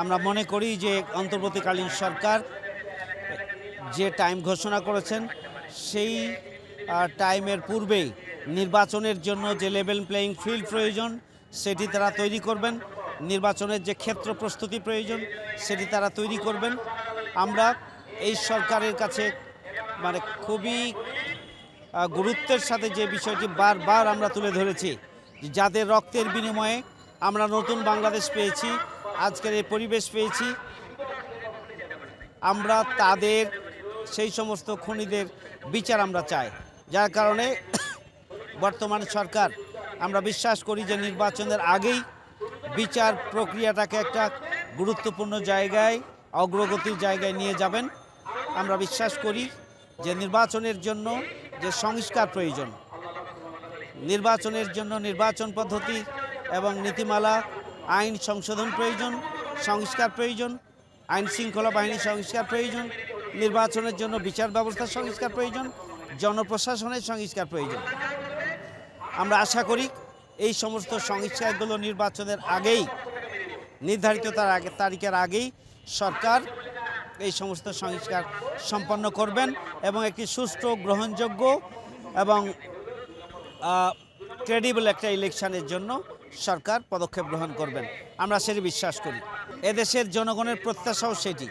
আমরা মনে করি যে অন্তর্বর্তীকালীন সরকার যে টাইম ঘোষণা করেছেন, সেই টাইমের পূর্বেই নির্বাচনের জন্য যে লেভেল প্লেয়িং ফিল্ড প্রয়োজন, সেটি তারা তৈরি করবেন। নির্বাচনের যে ক্ষেত্র প্রস্তুতি প্রয়োজন, সেটি তারা তৈরি করবেন। আমরা এই সরকারের কাছে মানে খুবই গুরুত্বের সাথে যে বিষয়টি বারবার আমরা তুলে ধরেছি, যাদের রক্তের বিনিময়ে আমরা নতুন বাংলাদেশ পেয়েছি আজকের এই পরিবেশ পেয়েছি। আমরা তাদের, সেই সমস্ত খুনিদের বিচার আমরা চাই। যার কারণে বর্তমান সরকার, আমরা বিশ্বাস করি যে নির্বাচনের আগেই বিচার প্রক্রিয়াটাকে একটা গুরুত্বপূর্ণ জায়গায়, অগ্রগতির জায়গায় নিয়ে যাবেন। আমরা বিশ্বাস করি যে নির্বাচনের জন্য যে সংস্কার প্রয়োজন, নির্বাচনের জন্য নির্বাচন পদ্ধতি এবং নীতিমালা আইন সংশোধন প্রয়োজন, সংস্কার প্রয়োজন, আইন শৃঙ্খলা বাহিনী সংস্কার প্রয়োজন, নির্বাচনের জন্য বিচার ব্যবস্থার সংস্কার প্রয়োজন, জনপ্রশাসনের সংস্কার প্রয়োজন। আমরা আশা করি এই সমস্ত সংস্কারগুলো নির্বাচনের আগেই, নির্ধারিত তার আগে, তারিখের আগেই সরকার এই সমস্ত সংস্কার সম্পন্ন করবেন এবং একটি সুষ্ঠু, গ্রহণযোগ্য এবং ক্রেডিবল একটা ইলেকশনের জন্য সরকার পদক্ষেপ গ্রহণ করবেন। আমরা সেটি বিশ্বাস করি। এদেশের জনগণের প্রত্যাশাও সেটি।